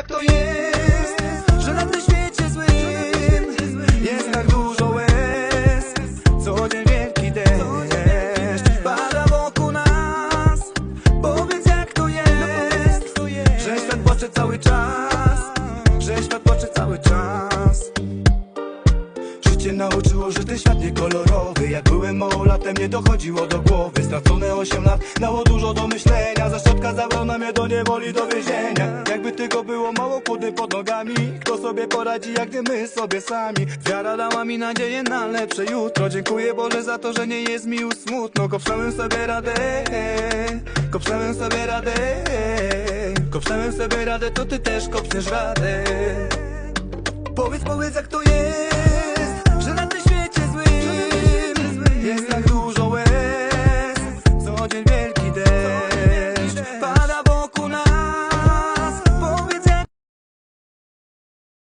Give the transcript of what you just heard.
jak to jest, że na tym świecie złym jest tak dużo łez. Co dzień wielki deszcz pada wokół nas. Powiedz jak to jest, że świat płacze cały czas, że świat płacze cały czas. Życie nauczyło, że ten świat nie kolorowy Jak byłem małolatem nie dochodziło do głowy Stracone 8 lat dało dużo do myślenia Zaszczetka zabrał mnie do niewoli, do więzienia było mało kłody pod nogami. Kto sobie poradzi, jak nie my sobie sami. Wiara dała mi nadzieję na lepsze jutro. Dziękuję Boże za to, że nie jest mi już smutno. Kopnąłem sobie radę Kopnąłem sobie radę Kopnąłem sobie radę, to ty też kopniesz radę. Powiedz, powiedz jak to jest